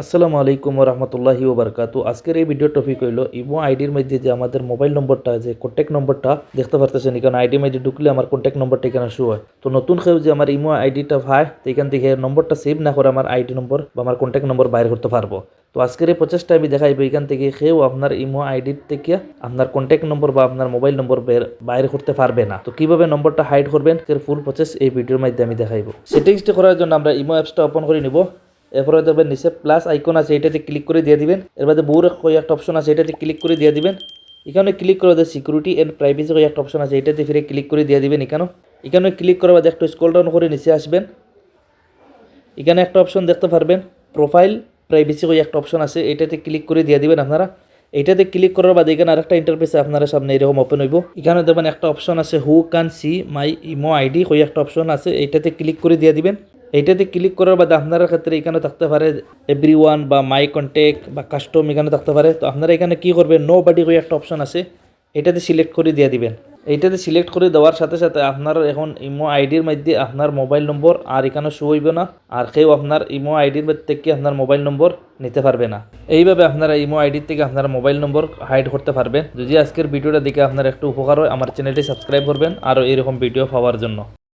আসসালামু আলাইকুম রহমতুল্লাহি ওবরকাতু। আজকের এই ভিডিও টপিক হইল, ইমো আইডির মধ্যে যে আমাদের মোবাইল নম্বরটা যে কন্ট্যাক্ট নম্বরটা দেখতে পারতেছেন, এখানে আইডির মধ্যে ঢুকলে আমার কন্ট্যাক্ট নম্বরটা এখানে শো হয়। তো নতুন কেউ যে আমার ইমো আইডিটা ভাই তো এখান থেকে নম্বরটা সেভ না করে আমার আইডি নম্বর বা আমার কন্ট্যাক্ট নম্বর বাইর করতে পারব। তো আজকের এই প্রচেষ্টা আমি দেখাইবো, এখান থেকে কেউ আপনার ইমো আইডির থেকে আপনার কন্ট্যাক্ট নম্বর বা আপনার মোবাইল নম্বর বের, বাইরে করতে পারবে না। তো কীভাবে নম্বরটা হাইড করবেন, এর ফুল প্রসেস এই ভিডিওর মধ্যে আমি দেখাইবো। সেটিংসটা করার জন্য আমরা ইমো অ্যাপসটা ওপেন করে নিব। এরপরে দেখবেন নিচে প্লাস আইকন আছে, এটাতে ক্লিক করে দিয়ে দিবেন। এর বাদে বউর একটা অপশন আছে, এটাতে ক্লিক করে দিয়ে দিবেন। এখানে ক্লিক করে দেয় সিকিউরিটি অ্যান্ড প্রাইভেসি একটা অপশন আছে, এটাতে ফিরে ক্লিক করে দিয়ে দিবেন এখানে এখানে ক্লিক করার বাদে একটু স্ক্রল ডাউন করে নিচে আসবেন। এখানে একটা অপশন দেখতে পারবেন প্রোফাইল প্রাইভেসি কই একটা অপশন আছে, এটাতে ক্লিক করে দিয়ে দিবেন আপনারা। এটাতে ক্লিক করার বাদে এখানে আরেকটা ইন্টারফেসে আপনারা সামনে এরকম ওপেন হইব। এখানে দেখবেন একটা অপশন আছে who can see my imo ID কই একটা অপশন আছে, এটাতে ক্লিক করে দিয়ে দিবেন। এইটাতে ক্লিক করার বাদে আপনার ক্ষেত্রে এখানে থাকতে পারে এভরি ওয়ান বা মাই কন্ট্যাক্ট বা কাস্টম এখানে থাকতে পারে। তো আপনারা এখানে কী করবেন? নো বাডি করে একটা অপশন আছে। এটাতে সিলেক্ট করে দিয়ে দিবেন। এইটাতে সিলেক্ট করে দেওয়ার সাথে সাথে আপনার এখন ইমো আইডির মধ্যে আপনার মোবাইল নম্বর আর এখানে শো হইবে না। আর কেউ আপনার ইমো আইডির মধ্যে থেকে আপনার মোবাইল নম্বর নিতে পারবে না। এইভাবে আপনারা ইমো আইডির থেকে আপনার মোবাইল নম্বর হাইড করতে পারবেন। যদি আজকের ভিডিওটা দেখে আপনার একটু উপকার হয়, আমার চ্যানেলটি সাবস্ক্রাইব করবেন। আর এরকম ভিডিও পাওয়ার জন্য।